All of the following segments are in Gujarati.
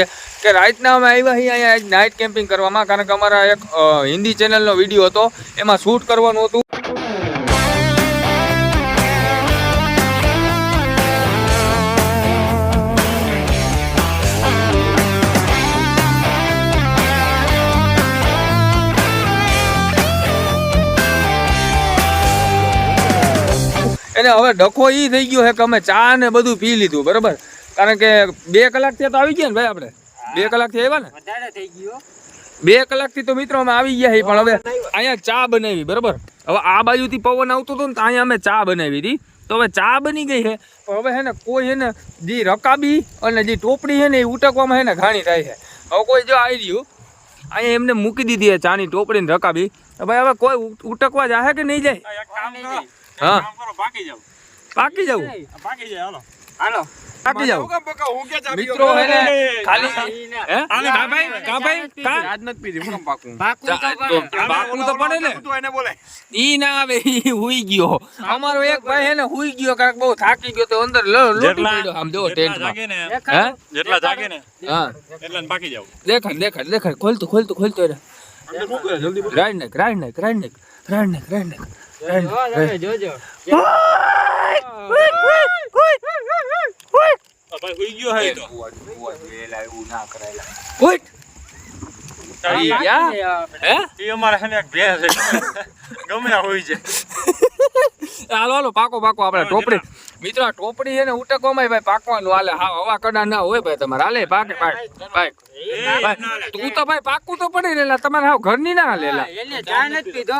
કે રાતના અમે આવ્યા છીએ અહીંયા એક નાઇટ કેમ્પિંગ કરવામાં, કારણ કે અમારા એક હિન્દી ચેનલનો વીડિયો હતો, એમાં શૂટ કરવાનું હતું. એને હવે ડખો એ થઈ ગયો છે કે અમે ચા ને બધું પી લીધું, બરોબર? કારણ કે બે કલાકથી તો આવી ગયા ને ભાઈ આપણે. બે કલાકથી આવ્યા ને? વધારે થઈ ગયો બે કલાકથી તો મિત્રો અમે આવી ગયા પણ હવે અહીંયા ચા બનાવી બરોબર? હવે આ બાજુથી પવન આવતો હતો ને તો અહીંયા અમે ચા બનાવી હતી. તો હવે ચા બની ગઈ છે પણ હવે હે ને કોઈ હે ને જે રકાબી અને જે ટોપડી છે ને એ ઉટકવામાં હે ને ઘાણી થાય છે હવે કોઈ જો આવી રહ્યું અહીંયા એમને મૂકી દીધી છે ચાની ટોપડી ને રકાબી. તો ભાઈ હવે કોઈ ઉટકવા જાહે કે નહીં જાય? હા. પાકી જવું હાલો. પાકી જવું મિત્રો હે? ને ખાલી હે કા? ભાઈ કા ભાઈ કા પાકું? પાકું તો તો પાકું તો પડે ને. ઈ ના આવે ઈ હુઈ ગયો. અમારો એક ભાઈ હે ને હુઈ ગયો કારણ કે બહુ થાકી ગયો તો અંદર લ- લોટી પડ્યો. આમ જો ટેન્ટમાં હે? જેટલા જાગે ને હા. એટલા ને પાકી જાવ. દેખાડ દેખાડ દેખાડ. ખોલતું ખોલતું ખોલતું રે નાખ રાઈડ નાખ રાઈડ નાખ રાઈડ નાખ રાઈડ નાખ રાઈડ નાખ ગમે હોય છે હાલો હાલો પાકો પાકો આપણે ટોપડી મિત્રો આ ટોપડી છે ને ઉટકવામાં ભાઈ પાકવાનું હાલે. હા હવા કડા ના હોય ભાઈ તમારે. હાલે પાકે પાક પાક ભાઈ, તું તો ભાઈ પાકું તો પડી રહેલા તમારે હાવ ઘરની ના હાલેલા. એને ચા નથી પીધો.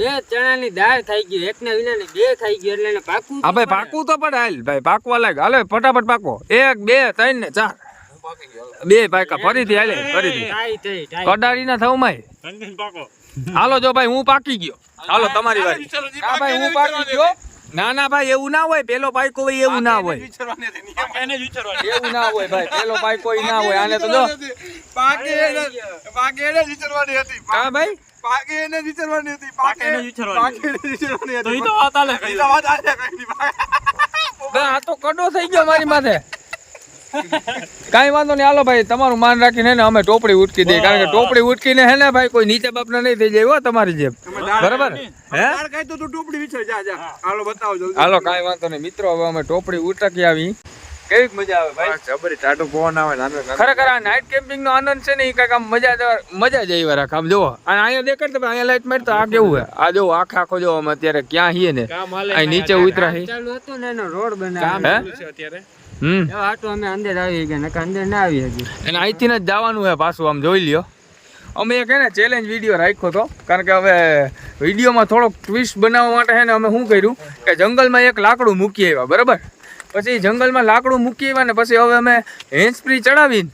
બે ચણાની દાળ થઈ ગઈ એક ને વિના બે થઈ ગઈ એટલે પાકું હા ભાઈ પાકું તો પડે હાલ ભાઈ પાકવા લાગ. હાલે ફટાફટ પાકો એક બે ત્રણ ને ચાર. બે પાકા ફરીથી હાલે ફરીથી. કડારી ના થવું માય હાલો જો ભાઈ હું પાકી ગયો. હાલો તમારી વાત. હા ભાઈ હું પાકી ગયો. ના ના ભાઈ એવું ના હોય. પેલો પાઈકો હોય એવું ના હોય. એને જ એવું ના હોય ભાઈ. પેલો પાઈકો ના હોય. આને તો જો. હા ભાઈ? પાકે એને જ વિચારવાનું તો ઈ તો વાત આલે. ના, આ તો કડો થઈ ગયો મારી માથે. કાંઈ વાંધો નહીં. હાલો ભાઈ તમારું માન રાખીને ને અમે ટોપડી ઉટકી દઈએ. કારણ કે ટોપડી ઉટકીને હે ને ભાઈ કોઈ નીચે બાપના નહીં થઈ જાય તમારી જેમ. બરાબર? હે? હાલો કાંઈ વાંધો નહીં. મિત્રો હવે અમે ટોપડી ઉટકી આવી. કેવી મજા આવે ભાઈ? ખરેખર આ નાઇટ કેમ્પિંગ નો આનંદ છે ને એ કાંઈક આમ મજા મજા જ આવી રાખે આમ જોવો અને અહીંયા દેખાડ તમે અહીંયા લાઈટ મારી તો આ કેવું છે? આ જો આખા આખો જો અમે અત્યારે ક્યાં છીએ ને? અહીં નીચે ઉતરા હી. ચાલુ હતું ને એનો રોડ બનાવ્યો. હે? હમ. આ તો અમે અંદર આવી ગયા અંદર ના આવી હજી. અને અહીંથી જ જવાનું છે પાછું આમ જોઈ લ્યો. અમે એક હે ને ચેલેન્જ વીડિયો રાખ્યો હતો કારણ કે હવે વિડીયોમાં થોડોક ટ્વિસ્ટ બનાવવા માટે છે ને અમે શું કર્યું કે જંગલમાં એક લાકડું મૂકી આવ્યા બરાબર? પછી જંગલમાં લાકડું મૂકી આવ્યા ને પછી હવે અમે હેન્સ ફ્રી ચડાવીને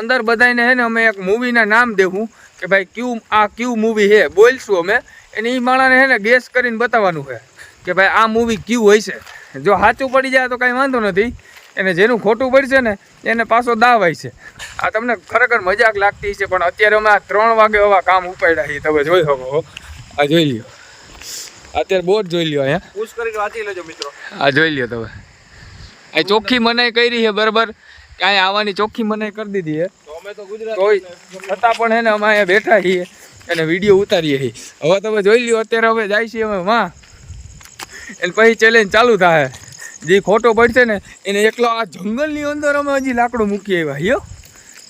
અંદર બધાને હે ને અમે એક મૂવીના નામ દેવું કે ભાઈ ક્યુ આ ક્યુ મૂવી હે બોલશું અમે. એને એ માણસને હે ને ગેસ કરીને બતાવવાનું છે કે ભાઈ આ મૂવી ક્યુ હોય છે. જો સાચું પડી જાય તો કાંઈ વાંધો નથી. એને જેનું ખોટું પડશે ને એને પાછો દાવાય છે. આ તમને ખરેખર મજાક લાગતી છે પણ અત્યારે અમે આ ત્રણ વાગે એવા કામ ઉપાડ્યા છીએ. તમે જોઈ શકો. આ જોઈ લ્યો. અત્યારે બોટ જોઈ લ્યો અહીંયા. આ જોઈ લ્યો તમે. આ ચોખ્ખી મનાઈ કરી છે બરાબર? કાંઈ આવવાની ચોખ્ખી મનાઈ કરી દીધી છે. છતાં પણ એને અમે અહીંયા બેઠા છીએ અને વીડિયો ઉતારીએ છીએ. હવે તમે જોઈ લ્યો અત્યારે હવે જાય છીએ અમે માં એને પછી ચેલેન્જ ચાલુ થાય. જે ખોટો પડશે ને એને એકલો આ જંગલની અંદર અમે હજી લાકડું મૂકી આવ્યા. યો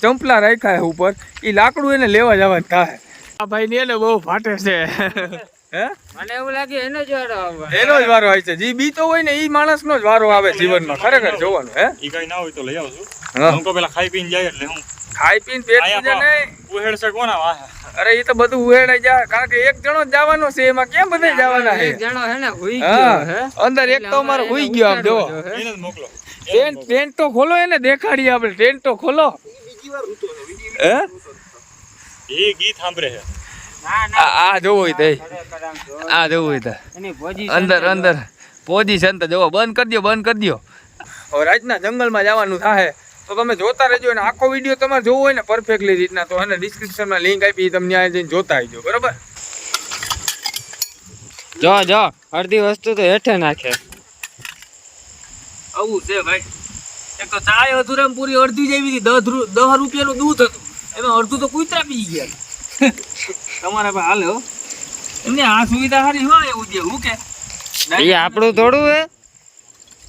ચંપલા રાખ્યા છે ઉપર. એ લાકડું એને લેવા જવા થાય. આ ભાઈ ને એને બહુ ફાટે છે. હે? મને એવું લાગે એનો જ વારો આવવા. એનો જ વારો આવે છે. જે બીતો હોય ને એ માણસનો જ વારો આવે જીવનમાં. ખરેખર જોવાનું હે? ઈ કઈ ના હોય તો લઈ આવશું હું તો પેલા ખાઈ પીને જાય એટલે હું ખાઈ પીને પેટ પૂજે નહીં. ઉહેડ છે કોના વાહ અરે એ તો બધું ઉહેડાઈ જાય કારણ કે એક જણો જ જવાનો છે એમાં કેમ બધે જવાના છે? એક જણો હે ને હુઈ ગયો હે. અંદર એક તો અમારે હુઈ ગયો આમ જો. એને મોકલો. ટેન્ટ ટેન્ટ તો ખોલો એને દેખાડીએ આપણે. ટેન્ટ તો ખોલો. હે? એ ગીત સાંભળે છે. આ જોવું હોય તે. આ જોવું હોય તે. અંદર અંદર. પોઝિશન તો જોવો. બંધ કરી દો બંધ કરી દો હવે રાતના જંગલમાં જવાનું થાય તો તમે જોતા રહેજો અને આખો વીડિયો તમારે જોવો હોય ને પરફેક્ટલી રીતના તો એને ડિસ્ક્રિપ્શનમાં લિંક આપી તમને આ જઈને જોતા આવજો બરાબર? જો જો અડધી વસ્તુ તો હેઠે નાખે. આવું છે ભાઈ. એક તો ચાય અધુરામ પૂરી અડધી જેવી હતી દસ દસ રૂપિયાનું દૂધ હતું. એમાં અડધું તો કૂતરા પી ગયા. તમારે પાસે હાલે એમને આ સુવિધા સારી હોય એવું દે હું કે? એ આપણું થોડું હે.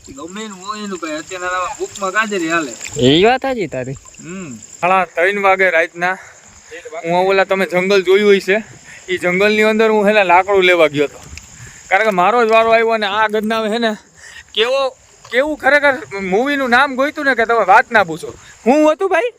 ગમે એનું હોય એનું કઈ અત્યારના બુકમાં ગાજરી હાલે. એ વાત હાજી તારી? હમ. સાડા ત્રણ વાગે રાતના હું ઓલા તમે જંગલ જોયું હોય છે એ જંગલની અંદર હું હેને લાકડું લેવા ગયો હતો. કારણ કે મારો જ વારો આવ્યો અને આ ગદનાવે હે ને કેવો કેવું ખરેખર મૂવીનું નામ ગોઈતું ને કે તમે વાત ના પૂછો. હું હતું ભાઈ?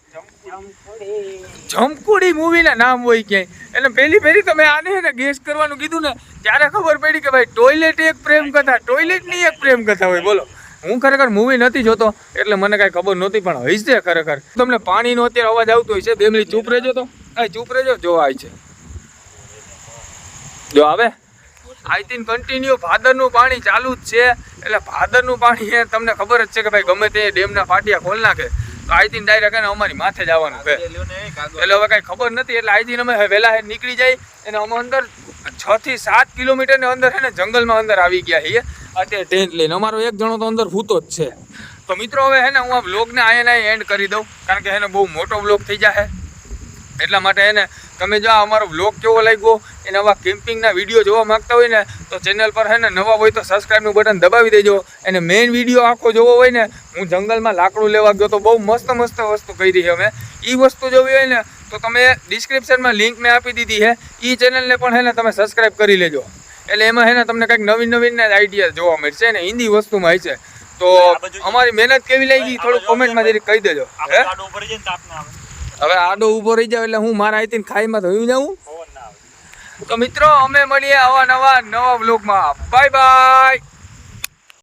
જમકુડી મૂવીના નામ હોય ક્યાંય. એટલે પહેલી પહેલી તમે આને હે ને ગેસ કરવાનું કીધું ને ત્યારે ખબર પડી કે ભાઈ ટોયલેટ એક પ્રેમ કથા ટોયલેટની એક પ્રેમ કથા હોય બોલો. હું ખરેખર મૂવી નથી જોતો, એટલે મને કાંઈ ખબર નહોતી, પણ હશે ખરેખર. તમને પાણીનો અત્યારે અવાજ આવતો હોય છે. બે ચૂપ રહેજો તો. આ ચૂપ રહેજો. જો આવી છે. જો, આવે. આઈ થિંક કન્ટિન્યુ ભાદરનું પાણી ચાલુ જ છે. એટલે ભાદરનું પાણી એ તમને ખબર જ છે કે ભાઈ ગમે તે ડેમના પાટિયા ખોલ નાખે. તો આઈ થિંક ડાયરેક્ટ એને અમારી માથે જ આવવાનું છે. એટલે હવે કાંઈ ખબર નથી. એટલે આઈ થિંક અમે વહેલા નીકળી જાય. અને અમે અંદર છ થી સાત કિલોમીટરની અંદર છે ને જંગલમાં અંદર આવી ગયા છીએ. અત્યારે ટેન્ટ લઈને. અમારો એક જણો તો અંદર ભૂતો જ છે. તો મિત્રો, હવે હે ને, હું આ બ્લોગને અહીંયા એન્ડ કરી દઉં. કારણ કે એને બહુ મોટો બ્લોગ થઈ જાય એટલા માટે એને તમે જો અમારો બ્લોગ કેવો લાગ્યો એને આવા કેમ્પિંગના વીડિયો જોવા માંગતા હોય ને, તો ચેનલ પર હે ને, નવા હોય તો સબસ્ક્રાઈબનું બટન દબાવી દેજો. અને મેઇન વીડિયો આખો જોવો હોય ને, હું જંગલમાં લાકડું લેવા ગયો તો બહુ મસ્ત મસ્ત વસ્તુ કરી છે અમે. એ વસ્તુ જોવી હોય ને, તો તમે ડિસ્ક્રિપ્શનમાં લિંક મેં આપી દીધી છે. એ ચેનલને પણ હે ને, તમે સબસ્ક્રાઈબ કરી લેજો. એટલે એમાં હે ને તમને કંઈક નવીન નવીન આઈડિયા જોવા મળશે ને હિન્દી વસ્તુમાં હશે. તો અમારી મહેનત કેવી લાગી થોડું કોમેન્ટમાં જરી કહી દેજો. હે? હવે આડો ઊભો રહી જાવ એટલે હું મારા અહીંથી ખાઈમાં ધોઈ જાઉં. તો મિત્રો અમે મળીએ આવા નવા નવા બ્લોગમાં બાય બાય